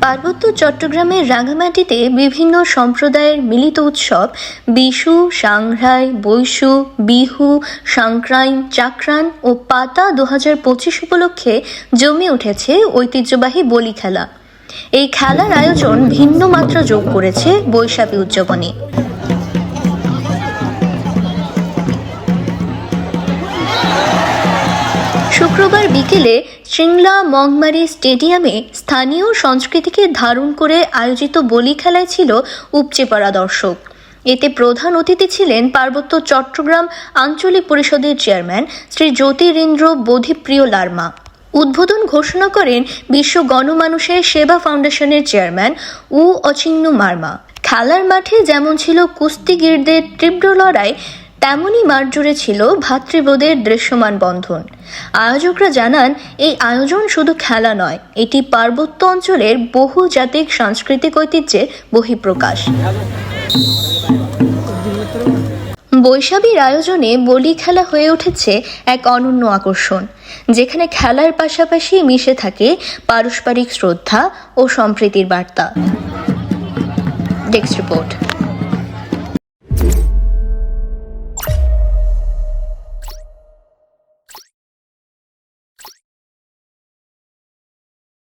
পার্বত্য চট্টগ্রামের রাঙামাটিতে বিভিন্ন সম্প্রদায়ের মিলিত উৎসব বিশু সাংহাই বৈশু, বিহু সাংক্রাইন চাকরান ও পাতা দু হাজার পঁচিশ উপলক্ষে জমে উঠেছে ঐতিহ্যবাহী বলি খেলা। এই খেলার আয়োজন ভিন্ন মাত্রা যোগ করেছে বৈশাখী উদযাপনে। শুক্রবার বিকেলে চিংলা মংমারি স্টেডিয়ামে স্থানীয় সংস্কৃতিকে ধারণ করে আয়োজিত বলি খেলায় ছিল উপচে পড়া দর্শক। এতে প্রধান অতিথি ছিলেন পার্বত্য চট্টগ্রাম আঞ্চলিক পরিষদের চেয়ারম্যান শ্রী জ্যোতিরিন্দ্র বোধিপ্রিয় লার্মা। উদ্বোধন ঘোষণা করেন বিশ্ব গণমানুষের সেবা ফাউন্ডেশনের চেয়ারম্যান উ অচিন্নু মার্মা। খেলার মাঠে যেমন ছিল কুস্তিগিরদের তীব্র লড়াই তেমনই মাঠ জুড়ে ছিল ভাতৃবোধের দৃশ্যমান বন্ধন। আয়োজকরা জানান, এই আয়োজন শুধু খেলা নয়, এটি পার্বত্য অঞ্চলের বহু জাতিক সাংস্কৃতিক ঐতিহ্যের বহিঃপ্রকাশ। বৈশাখীর আয়োজনে বলি খেলা হয়ে উঠেছে এক অনন্য আকর্ষণ, যেখানে খেলার পাশাপাশি মিশে থাকে পারস্পরিক শ্রদ্ধা ও সম্প্রীতির বার্তা। Desk report.